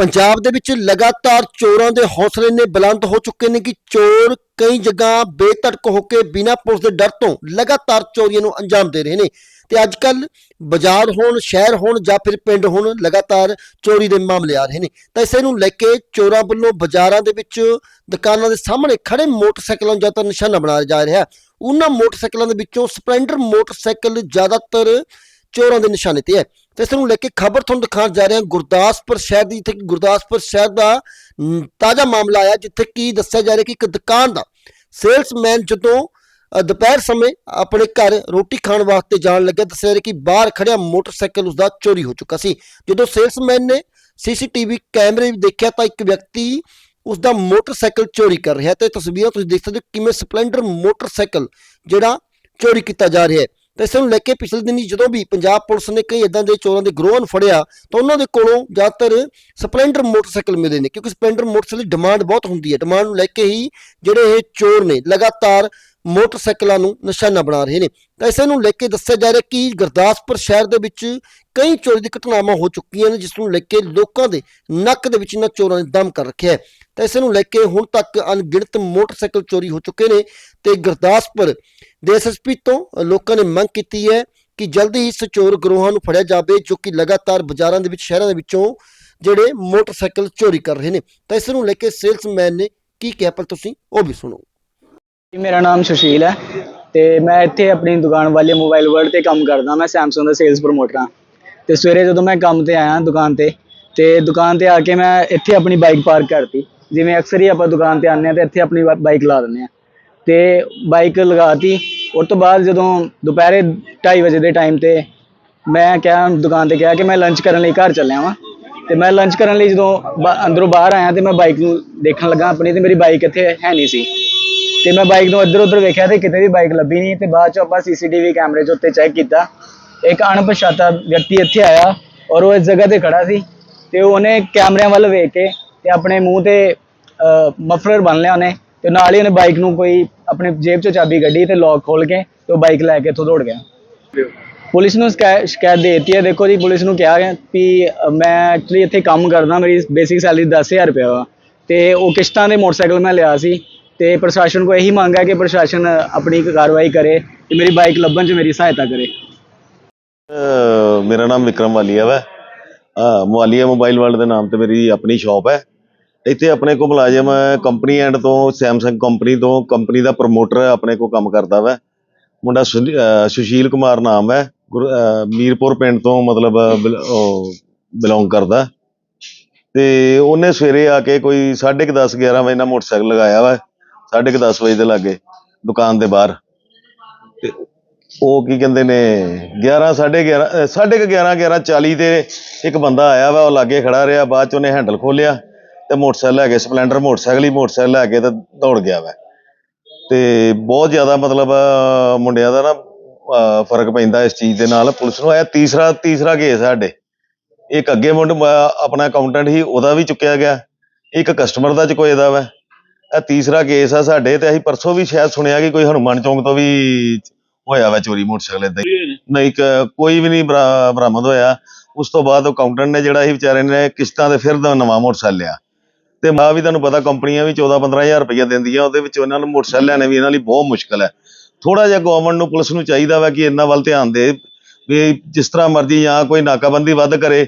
ਪੰਜਾਬ ਦੇ ਵਿੱਚ ਲਗਾਤਾਰ ਚੋਰਾਂ ਦੇ ਹੌਸਲੇ ਨੇ ਬੁਲੰਦ ਹੋ ਚੁੱਕੇ ਨੇ ਕਿ ਚੋਰ ਕਈ ਜਗ੍ਹਾ ਬੇਧੜਕ ਹੋ ਕੇ ਬਿਨਾਂ ਪੁਲਿਸ ਦੇ ਡਰ ਤੋਂ ਲਗਾਤਾਰ ਚੋਰੀਆਂ ਨੂੰ ਅੰਜਾਮ ਦੇ ਰਹੇ ਨੇ। ਤੇ ਅੱਜ ਕੱਲ ਬਾਜ਼ਾਰ ਹੋਣ, ਸ਼ਹਿਰ ਹੋਣ ਜਾਂ ਫਿਰ ਪਿੰਡ ਹੋਣ ਲਗਾਤਾਰ ਚੋਰੀ ਦੇ ਮਾਮਲੇ ਆ ਰਹੇ ਨੇ। ਤਾਂ ਇਸੇ ਨੂੰ ਲੈ ਕੇ ਚੋਰਾਂ ਵੱਲੋਂ ਬਾਜ਼ਾਰਾਂ ਦੇ ਵਿੱਚ ਦੁਕਾਨਾਂ ਦੇ ਸਾਹਮਣੇ ਖੜੇ ਮੋਟਰਸਾਈਕਲਾਂ ਨੂੰ ਜ਼ਿਆਦਾਤਰ ਨਿਸ਼ਾਨਾ ਬਣਾਇਆ ਜਾ ਰਿਹਾ। ਉਹਨਾਂ ਮੋਟਰਸਾਈਕਲਾਂ ਦੇ ਵਿੱਚੋਂ ਸਪਲੈਂਡਰ ਮੋਟਰਸਾਈਕਲ ਜ਼ਿਆਦਾਤਰ ਚੋਰਾਂ ਦੇ ਨਿਸ਼ਾਨੇ ਤੇ ਹੈ। ਤੇ ਇਸ ਨੂੰ ਲੈ ਕੇ ਖਬਰ ਤੁਹਾਨੂੰ ਦਿਖਾਉਣ ਜਾ ਰਹੇ ਹਾਂ, ਗੁਰਦਾਸਪੁਰ ਸ਼ਹਿਰ ਦੀ ਜਿੱਥੇ ਕਿ ਗੁਰਦਾਸਪੁਰ ਸ਼ਹਿਰ ਦਾ ਤਾਜ਼ਾ ਮਾਮਲਾ ਆਇਆ, ਜਿੱਥੇ ਕੀ ਦੱਸਿਆ ਜਾ ਰਿਹਾ ਕਿ ਇੱਕ ਦੁਕਾਨ ਦਾ ਸੇਲਸਮੈਨ ਜਦੋਂ ਦੁਪਹਿਰ ਸਮੇਂ ਆਪਣੇ ਘਰ ਰੋਟੀ ਖਾਣ ਵਾਸਤੇ ਜਾਣ ਲੱਗਿਆ, ਦੱਸਿਆ ਜਾ ਰਿਹਾ ਕਿ ਬਾਹਰ ਖੜਿਆ, ਮੋਟਰਸਾਈਕਲ ਉਸਦਾ ਚੋਰੀ ਹੋ ਚੁੱਕਾ ਸੀ। ਜਦੋਂ ਸੇਲਸਮੈਨ ਨੇ ਸੀਸੀਟੀਵੀ ਕੈਮਰੇ ਵਿੱਚ ਦੇਖਿਆ, ਤਾਂ ਇੱਕ ਵਿਅਕਤੀ ਉਸਦਾ ਮੋਟਰਸਾਈਕਲ ਚੋਰੀ ਕਰ ਰਿਹਾ ਤੇ ਤਸਵੀਰਾਂ ਤੁਸੀਂ ਦੇਖ ਸਕਦੇ ਹੋ ਕਿਵੇਂ ਸਪਲੈਂਡਰ ਮੋਟਰਸਾਈਕਲ ਜਿਹੜਾ ਚੋਰੀ ਕੀਤਾ ਜਾ ਰਿਹਾ ਹੈ। ਤੇ ਇਸ ਨੂੰ ਲੈ ਕੇ ਪਿਛਲੇ ਦਿਨੀ ਜਦੋਂ ਵੀ ਪੰਜਾਬ ਪੁਲਿਸ ਨੇ ਕਈ ਇਦਾਂ ਦੇ ਚੋਰਾਂ ਦੇ ਗਰੋਹਾਂ ਨੂੰ ਫੜਿਆ, ਤਾਂ ਉਹਨਾਂ ਦੇ ਕੋਲੋਂ ਜ਼ਿਆਦਾਤਰ ਸਪਲੈਂਡਰ ਮੋਟਰਸਾਈਕਲ ਮਿਲੇ ਨੇ, ਕਿਉਂਕਿ ਸਪਲੈਂਡਰ ਮੋਟਰਸਾਈਕਲ ਦੀ ਡਿਮਾਂਡ ਬਹੁਤ ਹੁੰਦੀ ਹੈ। ਡਿਮਾਂਡ ਨੂੰ ਲੈ ਕੇ ਹੀ ਜਿਹੜੇ ਇਹ ਚੋਰ ਨੇ ਲਗਾਤਾਰ ਮੋਟਰਸਾਈਕਲਾਂ ਨੂੰ ਨਿਸ਼ਾਨਾ ਬਣਾ ਰਹੇ ਨੇ। ਤਾਂ ਇਸੇ ਨੂੰ ਲੈ ਕੇ ਦੱਸਿਆ ਜਾ ਰਿਹਾ ਕਿ ਗੁਰਦਾਸਪੁਰ ਸ਼ਹਿਰ ਦੇ ਵਿੱਚ ਕਈ ਚੋਰੀ ਦੀ ਘਟਨਾਵਾਂ ਹੋ ਚੁੱਕੀਆਂ ਨੇ, ਜਿਸ ਨੂੰ ਲੈ ਕੇ ਲੋਕਾਂ ਦੇ ਨੱਕ ਦੇ ਵਿੱਚ ਇਹਨਾਂ ਚੋਰਾਂ ਨੇ ਦਮ ਕਰ ਰੱਖਿਆ ਹੈ। ਤਾਂ ਇਸੇ ਨੂੰ ਲੈ ਕੇ ਹੁਣ ਤੱਕ ਅਣਗਿਣਤ ਮੋਟਰਸਾਈਕਲ ਚੋਰੀ ਹੋ ਚੁੱਕੇ ਨੇ ਤੇ ਗੁਰਦਾਸਪੁਰ ਦੇ ਐਸਐਸਪੀ ਤੋਂ ਲੋਕਾਂ ਨੇ ਮੰਗ ਕੀਤੀ ਹੈ ਕਿ ਜਲਦੀ ਹੀ ਇਸ ਚੋਰ ਗਰੋਹਾਂ ਨੂੰ ਫੜਿਆ ਜਾਵੇ, ਜੋ ਕਿ ਲਗਾਤਾਰ ਬਾਜ਼ਾਰਾਂ ਦੇ ਵਿੱਚ, ਸ਼ਹਿਰਾਂ ਦੇ ਵਿੱਚੋਂ ਜਿਹੜੇ ਮੋਟਰਸਾਈਕਲ ਚੋਰੀ ਕਰ ਰਹੇ ਨੇ। ਤਾਂ ਇਸ ਨੂੰ ਲੈ ਕੇ ਸੇਲਸਮੈਨ ਨੇ ਕੀ ਕਿਹਾ, ਪਰ ਤੁਸੀਂ ਉਹ ਵੀ ਸੁਣੋ। ਜੀ, ਮੇਰਾ ਨਾਮ ਸੁਸ਼ੀਲ ਹੈ ਤੇ ਮੈਂ ਇੱਥੇ ਆਪਣੀ ਦੁਕਾਨ ਵਾਲੇ ਮੋਬਾਈਲ ਵਰਲਡ ਤੇ ਕੰਮ ਕਰਦਾ। ਮੈਂ ਸੈਮਸੰਗ ਦਾ ਸੇਲਸ ਪ੍ਰਮੋਟਰ ਹਾਂ। ਤੇ ਸਵੇਰੇ ਜਦੋਂ ਮੈਂ ਕੰਮ ਤੇ ਆਇਆ ਦੁਕਾਨ ਤੇ ਤੇ ਦੁਕਾਨ ਤੇ ਆ ਕੇ ਮੈਂ ਇੱਥੇ ਆਪਣੀ ਬਾਈਕ ਪਾਰਕ ਕਰਤੀ। ਜਿਵੇਂ ਅਕਸਰ ਹੀ ਆਪਾਂ ਦੁਕਾਨ ਤੇ ਆਉਂਦੇ ਹਾਂ ਤੇ ਇੱਥੇ ਆਪਣੀ ਬਾਈਕ ਲਾ ਦਿੰਦੇ ਹਾਂ। ਤੇ ਬਾਈਕ ਲਗਾਤੀ। ਉਸ ਤੋਂ ਬਾਅਦ ਜਦੋਂ ਦੁਪਹਿਰੇ 2:30 ਵਜੇ ਦੇ ਟਾਈਮ ਤੇ ਮੈਂ ਕਿਹਾ ਦੁਕਾਨ ਤੇ ਕਿਹਾ ਕਿ ਮੈਂ ਲੰਚ ਕਰਨ ਲਈ ਘਰ ਚੱਲਿਆ ਵਾਂ। ਤੇ ਮੈਂ ਲੰਚ ਕਰਨ ਲਈ ਜਦੋਂ ਬਾ- ਅੰਦਰੋਂ ਬਾਹਰ ਆਇਆ ਤੇ ਮੈਂ ਬਾਈਕ ਨੂੰ ਦੇਖਣ ਲੱਗਾ। ਆਪਣੀ ਤੇ ਮੇਰੀ ਬਾਈਕ ਇੱਥੇ ਹੈ ਨਹੀਂ ਸੀ। ਤੇ ਮੈਂ ਬਾਈਕ ਨੂੰ ਇੱਧਰ ਉੱਧਰ ਵੇਖਿਆ ਤੇ ਕਿਤੇ ਵੀ ਬਾਈਕ ਲੱਭੀ ਨਹੀਂ ਤੇ ਬਾਅਦ ਚ ਆਪਾਂ ਸੀਸੀਟੀਵੀ ਕੈਮਰੇ 'ਚ ਉੱਤੇ ਚੈੱਕ ਕੀਤਾ। ਇੱਕ ਅਣਪਛਾਤਾ ਵਿਅਕਤੀ ਇੱਥੇ ਆਇਆ ਔਰ ਉਹ ਇਸ ਜਗ੍ਹਾ ਤੇ ਖੜਾ ਸੀ ਤੇ ਉਹਨੇ ਕੈਮਰਿਆਂ ਵੱਲ ਵੇਖ ਕੇ ਤੇ ਆਪਣੇ ਮੂੰਹ ਤੇ ਮਫਲਰ ਬੰਨ ਲਿਆ ਉਹਨੇ ਤੇ ਨਾਲ ਹੀ ਉਹਨੇ ਬਾਈਕ ਨੂੰ ਕੋਈ ਆਪਣੇ ਜੇਬ 'ਚੋਂ ਚਾਬੀ ਕੱਢੀ ਤੇ ਲੌਕ ਖੋਲ ਕੇ ਤੇ ਉਹ ਬਾਈਕ ਲੈ ਕੇ ਇੱਥੋਂ ਦੌੜ ਗਿਆ। ਪੁਲਿਸ ਨੂੰ ਸ਼ਿਕਾਇ- ਸ਼ਿਕਾਇਤ ਦੇ ਦਿੱਤੀ ਹੈ। ਦੇਖੋ ਜੀ, ਪੁਲਿਸ ਨੂੰ ਕਿਹਾ ਗਿਆ ਵੀ ਮੈਂ ਐਕਚੁਅਲੀ ਇੱਥੇ ਕੰਮ ਕਰਦਾ, ਮੇਰੀ ਬੇਸਿਕ ਸੈਲਰੀ 10000 ਰੁਪਏ ਵਾ ਤੇ ਉਹ ਕਿਸ਼ਤਾਂ ਦੇ ਮੋਟਰਸਾਈਕਲ ਮੈਂ ਲਿਆ ਸੀ। ਤੇ ਪ੍ਰਸ਼ਾਸਨ ਕੋ ਇਹੀ ਮੰਗ ਹੈ ਕਿ ਪ੍ਰਸ਼ਾਸਨ ਆਪਣੀ ਕਾਰਵਾਈ ਕਰੇ ਤੇ ਮੇਰੀ ਬਾਈਕ ਲੱਭਣ 'ਚ ਮੇਰੀ ਸਹਾਇਤਾ ਕਰੇ। ਮੇਰਾ ਨਾਮ ਵਿਕਰਮ ਵਾਲੀਆ ਵਾ। ਅਹ ਮੋਬਾਈਲ ਵਰਲਡ ਦੇ ਨਾਮ ਤੇ ਮੇਰੀ ਆਪਣੀ ਸ਼ਾਪ ਹੈ। ਇੱਥੇ ਆਪਣੇ ਕੋਲ ਮੁਲਾਜ਼ਮ ਕੰਪਨੀ ਐਂਡ ਤੋਂ ਸੈਮਸੰਗ ਕੰਪਨੀ ਤੋਂ ਕੰਪਨੀ ਦਾ ਪ੍ਰਮੋਟਰ ਆਪਣੇ ਕੋਲ ਕੰਮ ਕਰਦਾ ਵਾ। ਮੁੰਡਾ ਸੁਨੀ- ਸੁਸ਼ੀਲ ਕੁਮਾਰ ਨਾਮ ਹੈ। ਗੁਰ- ਮੀਰਪੁਰ ਪਿੰਡ ਤੋਂ ਮਤਲਬ ਬਿਲੋਂਗ ਕਰਦਾ। ਤੇ ਉਹਨੇ ਸਵੇਰੇ ਆ ਕੇ ਕੋਈ 10:30 11 ਵਜੇ ਨਾਲ ਮੋਟਰਸਾਈਕਲ ਲਗਾਇਆ ਵਾ। 10:30 ਵਜੇ ਦੇ ਲਾਗੇ ਦੁਕਾਨ ਦੇ ਬਾਹਰ। ਤੇ ਉਹ ਕੀ ਕਹਿੰਦੇ ਨੇ 11 11:30 11:30 11:40 ਤੇ ਇੱਕ ਬੰਦਾ ਆਇਆ ਵਾ, ਉਹ ਲਾਗੇ ਖੜਾ ਰਿਹਾ, ਬਾਅਦ ਚ ਉਹਨੇ ਹੈਂਡਲ ਖੋਲਿਆ ਤੇ ਮੋਟਰਸਾਈਕਲ ਲੈ ਕੇ, ਸਪਲੈਂਡਰ ਮੋਟਰਸਾਈਕਲ ਹੀ ਮੋਟਰਸਾਈਕਲ ਲੈ ਕੇ ਤੇ ਦੌੜ ਗਿਆ ਵਾ। ਤੇ ਬਹੁਤ ਜ਼ਿਆਦਾ ਮਤਲਬ ਮੁੰਡਿਆਂ ਦਾ ਨਾ ਫ਼ਰਕ ਪੈਂਦਾ ਇਸ ਚੀਜ਼ ਦੇ ਨਾਲ। ਪੁਲਿਸ ਨੂੰ ਇਹ ਤੀਸਰਾ ਤੀਸਰਾ ਕੇਸ ਸਾਡੇ। ਇੱਕ ਅੱਗੇ ਮੁੰਡ ਆਪਣਾ ਅਕਾਊਂਟੈਂਟ ਸੀ, ਉਹਦਾ ਵੀ ਚੁੱਕਿਆ ਗਿਆ। ਇੱਕ ਕਸਟਮਰ ਦਾ ਚੁਕੋਏ ਦਾ ਵਾ। ਇਹ ਤੀਸਰਾ ਕੇਸ ਆ ਸਾਡੇ ਤੇ ਅਸੀਂ ਪਰਸੋਂ ਵੀ ਸ਼ਾਇਦ ਸੁਣਿਆ ਕਿ ਕੋਈ ਹਨੂੰਮਾਨ ਚੌਂਕ ਤੋਂ ਵੀ ਹੋਇਆ ਵਾ ਚੋਰੀ ਮੋਟਰਸਾਈਕਲ ਏਦਾਂ ਹੀ। ਨਹੀਂ ਕ- ਕੋਈ ਵੀ ਨਹੀਂ ਬਰਾ- ਬਰਾਮਦ ਹੋਇਆ। ਉਸ ਤੋਂ ਬਾਅਦ ਅਕਾਊਂਟੈਂਟ ਨੇ ਜਿਹੜਾ ਸੀ ਵਿਚਾਰੇ ਨੇ ਕਿਸ਼ਤਾਂ ਤੇ ਫਿਰ ਦਾ ਨਵਾਂ ਮੋਟਰਸਾਈਕਲ ਲਿਆ। ਤੇ ਮਾ ਵੀ ਤੁਹਾਨੂੰ ਪਤਾ ਕੰਪਨੀਆਂ ਵੀ 14 15000 ਰੁਪਏ ਦਿੰਦੀਆਂ ਉਹਦੇ ਵਿੱਚ ਉਹਨਾਂ ਨੂੰ ਮੋਟਰਸਾਈਕਲ ਲੈਣੇ ਵੀ ਇਹਨਾਂ ਲਈ ਬਹੁਤ ਮੁਸ਼ਕਲ ਹੈ। ਥੋੜਾ ਜਿਹਾ ਗਵਰਨਮੈਂਟ ਨੂੰ ਪੁਲਿਸ ਨੂੰ ਚਾਹੀਦਾ ਵਾ ਕਿ ਇਹਨਾਂ ਵੱਲ ਧਿਆਨ ਦੇ ਵੀ ਜਿਸ ਤਰ੍ਹਾਂ ਮਰਜ਼ੀ ਜਾਂ ਕੋਈ ਨਾਕਾਬੰਦੀ ਵੱਧ ਕਰੇ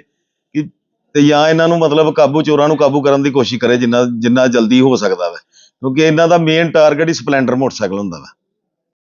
ਕਿ ਤੇ ਜਾਂ ਇਹਨਾਂ ਨੂੰ ਮਤਲਬ ਕਾਬੂ ਚੋਰਾਂ ਨੂੰ ਕਾਬੂ ਕਰਨ ਦੀ ਕੋਸ਼ਿਸ਼ ਕਰੇ ਜਿੰਨਾ ਜਿੰਨਾ ਜਲਦੀ ਹੋ ਸਕਦਾ ਵਾ। ਕਿਉਂਕਿ ਇਹਨਾਂ ਦਾ ਮੇਨ ਟਾਰਗੇਟ ਹੀ ਸਪਲੈਂਡਰ ਮੋਟਰਸਾਈਕਲ ਹੁੰਦਾ ਵਾ।